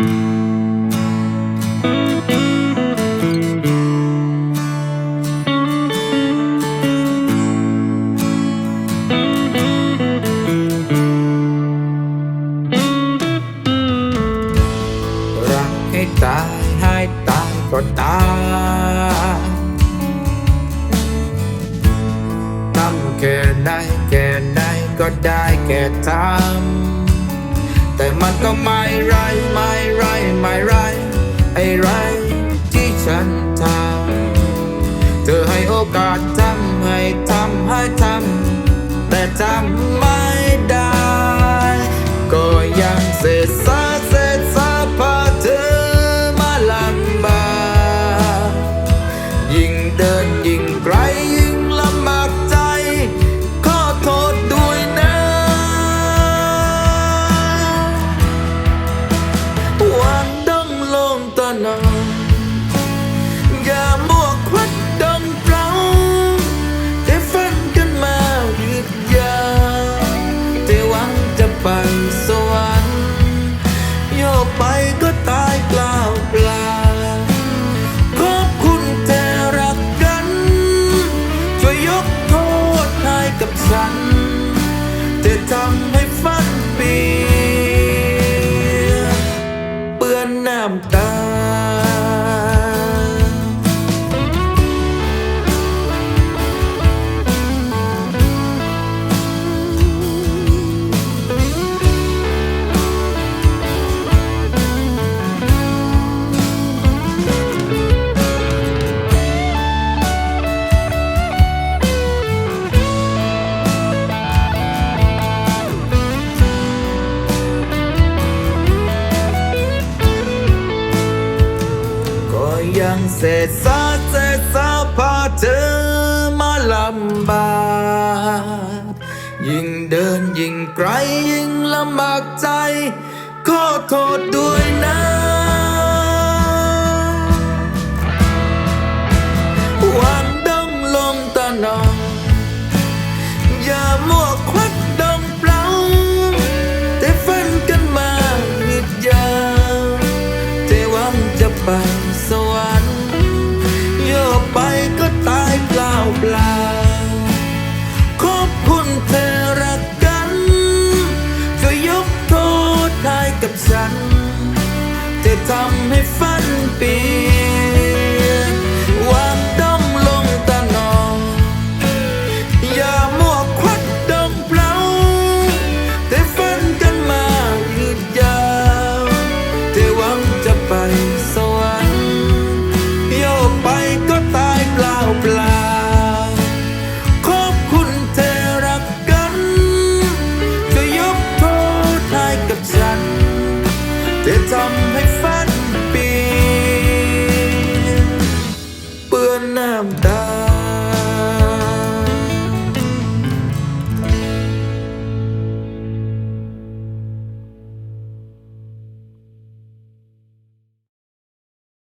รักให้ตายให้ตายก็ตายทำแค่ไหนแค่ไหนก็ได้แค่ทำ แต่มันก็ไม่ไรไม่ไรไม่ไรไอ้ไรที่ฉันทำเธอให้โอกาสทำให้ทำให้ทำแต่ทำ ไปสวรรค์โยกไปก็ตายเปล่าเปล่าขอบคุณแต่รักกัน ช่วยยกโทษให้กับฉันแต่ทำให้ฝันเปลี่ยเปื้อนน้ำตา ก็ยังเศษซาเศษซาพาเธอมาลำบากยิ่งเดินยิ่งไกลยิ่งลำบากใจ ขอโทษด้วยนะ ทำให้ฝันเปลี่ยนวางดองลงตะนอง อย่ามัวควัดดองเปล่าแต่ฝันกันมาหยุดยาวแต่หวังจะไปสวรรค์โยกไปก็ตายเปล่าเปล่าขอบคุณเธอรักกันช่วยกโทษให้กับฉันจะทำให้ฝั when I'm done